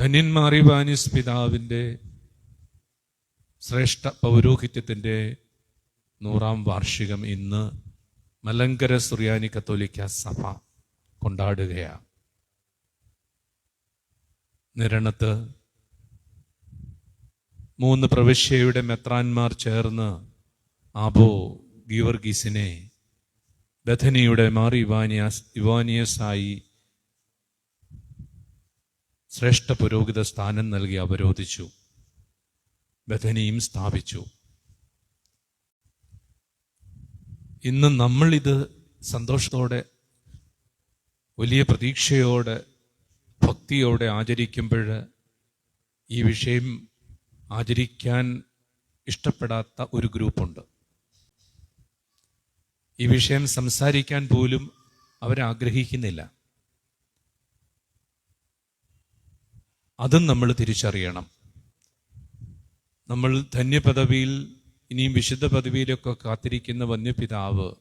ധന്യന്മാറിവാനിസ് പിതാവിന്റെ ശ്രേഷ്ഠ പൗരോഹിത്യത്തിന്റെ നൂറാം വാർഷികം ഇന്ന് മലങ്കര സുറിയാനി കത്തോലിക്ക സഭ കൊണ്ടാടുകയാണ് നിരണത്ത് മൂന്ന് പ്രവിശ്യയുടെ മെത്രാന്മാർ ചേർന്ന് ആബോ ഗീവർഗീസിനെ ബഥനിയുടെ മാറി ഇവാനിയാസ് ഇവാനിയസായി ശ്രേഷ്ഠ പുരോഹിത സ്ഥാനം നൽകി അവരോധിച്ചു. ബഥനിയും സ്ഥാപിച്ചു. ഇന്ന് നമ്മൾ ഇത് സന്തോഷത്തോടെ വലിയ പ്രതീക്ഷയോടെ ഭക്തിയോടെ ആചരിക്കുമ്പോൾ ഈ വിഷയം ആചരിക്കാൻ ഇഷ്ടപ്പെടാത്ത ഒരു ഗ്രൂപ്പുണ്ട്. ഈ വിഷയം സംസാരിക്കാൻ പോലും അവരാഗ്രഹിക്കുന്നില്ല. അതും നമ്മൾ തിരിച്ചറിയണം. നമ്മൾ ധന്യപദവിയിൽ ഇനിയും വിശുദ്ധ പദവിയിലൊക്കെ കാത്തിരിക്കുന്ന വന്യപിതാവ്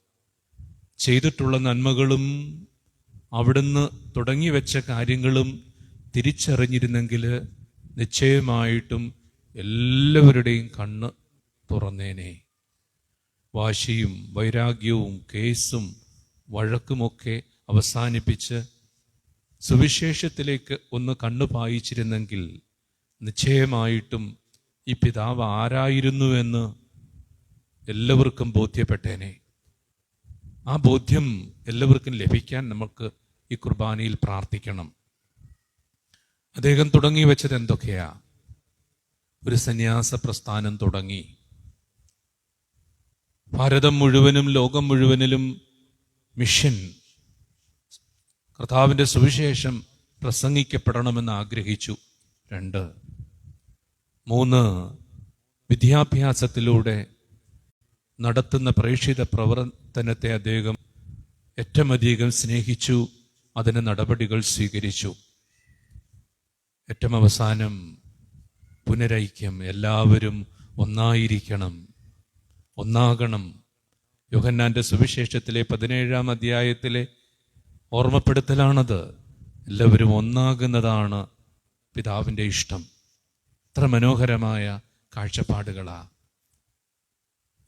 ചെയ്തിട്ടുള്ള നന്മകളും അവിടുന്ന് തുടങ്ങി വെച്ച കാര്യങ്ങളും തിരിച്ചറിഞ്ഞിരുന്നെങ്കിൽ നിശ്ചയമായിട്ടും എല്ലാവരുടെയും കണ്ണ് തുറന്നേനെ. വാശിയും വൈരാഗ്യവും കേസും വഴക്കുമൊക്കെ അവസാനിപ്പിച്ച് സുവിശേഷത്തിലേക്ക് ഒന്ന് കണ്ണു പായിച്ചിരുന്നെങ്കിൽ നിശ്ചയമായിട്ടും ഈ പിതാവ് ആരായിരുന്നുവെന്ന് എല്ലാവർക്കും ബോധ്യപ്പെട്ടേനെ. ആ ബോധ്യം എല്ലാവർക്കും ലഭിക്കാൻ നമുക്ക് ഈ കുർബാനയിൽ പ്രാർത്ഥിക്കണം. അദ്ദേഹം തുടങ്ങി വെച്ചത് എന്തൊക്കെയാ? ഒരു സന്യാസ പ്രസ്ഥാനം തുടങ്ങി. ഭാരതം മുഴുവനും ലോകം മുഴുവനിലും മിഷൻ കർത്താവിന്റെ സുവിശേഷം പ്രസംഗിക്കപ്പെടണമെന്ന് ആഗ്രഹിച്ചു. രണ്ട്. മൂന്ന്. വിദ്യാഭ്യാസത്തിലൂടെ നടത്തുന്ന പ്രേക്ഷിത പ്രവർത്തനത്തെ അദ്ദേഹം ഏറ്റവും അധികം സ്നേഹിച്ചു അതിന് നടപടികൾ സ്വീകരിച്ചു. ഏറ്റവും അവസാനം പുനരൈക്യം. എല്ലാവരും ഒന്നായിരിക്കണം. ഒന്നാകണം. യോഹന്നാന്റെ സുവിശേഷത്തിലെ പതിനേഴാം അധ്യായത്തിലെ ഓർമ്മപ്പെടുത്തലാണത്. എല്ലാവരും ഒന്നാകുന്നതാണ് പിതാവിന്റെ ഇഷ്ടം. ഇത്ര മനോഹരമായ കാഴ്ചപ്പാടുകളാ.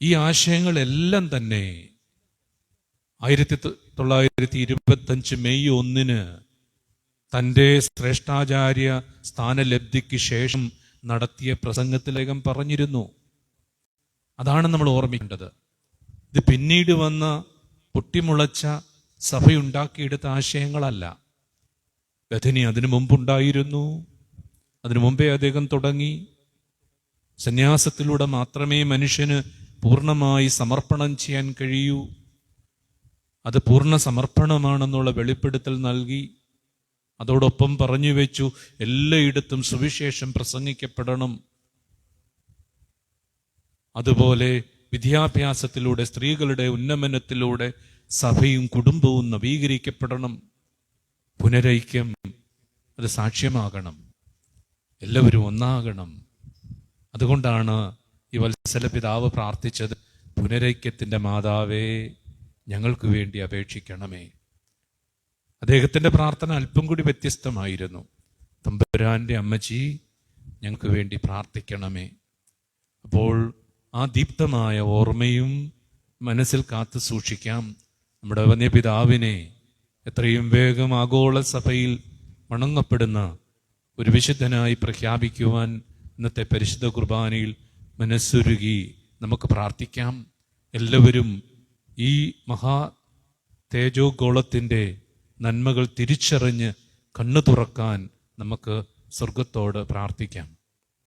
ഈ ആശയങ്ങളെല്ലാം തന്നെ ആയിരത്തി തൊള്ളായിരത്തി ഇരുപത്തഞ്ച് മെയ് ഒന്നിന് തന്റെ ശ്രേഷ്ഠാചാര്യ സ്ഥാനലബ്ധിക്ക് ശേഷം നടത്തിയ പ്രസംഗത്തിലേകം പറഞ്ഞിരുന്നു. അതാണ് നമ്മൾ ഓർമ്മിക്കേണ്ടത്. ഇത് പിന്നീട് വന്ന പൊട്ടിമുളച്ച സഭയുണ്ടാക്കിയെടുത്ത ആശയങ്ങളല്ല. ബഥനി അതിനു മുമ്പുണ്ടായിരുന്നു. അതിനു മുമ്പേ അദ്ദേഹം തുടങ്ങി. സന്യാസത്തിലൂടെ മാത്രമേ മനുഷ്യന് പൂർണമായി സമർപ്പണം ചെയ്യാൻ കഴിയൂ. അത് പൂർണ സമർപ്പണമാണെന്നുള്ള വെളിപ്പെടുത്തൽ നൽകി. അതോടൊപ്പം പറഞ്ഞു വെച്ചു എല്ലായിടത്തും സുവിശേഷം പ്രസംഗിക്കപ്പെടണം. അതുപോലെ വിദ്യാഭ്യാസത്തിലൂടെ സ്ത്രീകളുടെ ഉന്നമനത്തിലൂടെ സഭയും കുടുംബവും നവീകരിക്കപ്പെടണം പുനരൈക്യം അത് സാക്ഷ്യമാകണം എല്ലാവരും ഒന്നാകണം. അതുകൊണ്ടാണ് ഈ വത്സല പിതാവ് പ്രാർത്ഥിച്ചത് പുനരൈക്യത്തിന്റെ മാതാവേ ഞങ്ങൾക്ക് വേണ്ടി അപേക്ഷിക്കണമേ. അദ്ദേഹത്തിന്റെ പ്രാർത്ഥന അല്പം കൂടി വ്യത്യസ്തമായിരുന്നു. തമ്പുരാന്റെ അമ്മച്ചി ഞങ്ങൾക്ക് വേണ്ടി പ്രാർത്ഥിക്കണമേ. അപ്പോൾ ആ ദീപ്തമായ ഓർമ്മയും മനസ്സിൽ കാത്തു സൂക്ഷിക്കാം. നമ്മുടെ വന്യപിതാവിനെ എത്രയും വേഗം ആഗോള സഭയിൽ വണങ്ങപ്പെടുന്ന ഒരു വിശുദ്ധനായി പ്രഖ്യാപിക്കുവാൻ ഇന്നത്തെ പരിശുദ്ധ കുർബാനയിൽ മനസ്സുരുകി നമുക്ക് പ്രാർത്ഥിക്കാം. എല്ലാവരും ഈ മഹാ തേജോഗോളത്തിന്റെ നന്മകൾ തിരിച്ചറിഞ്ഞ് കണ്ണു തുറക്കാൻ നമുക്ക് സ്വർഗത്തോട് പ്രാർത്ഥിക്കാം.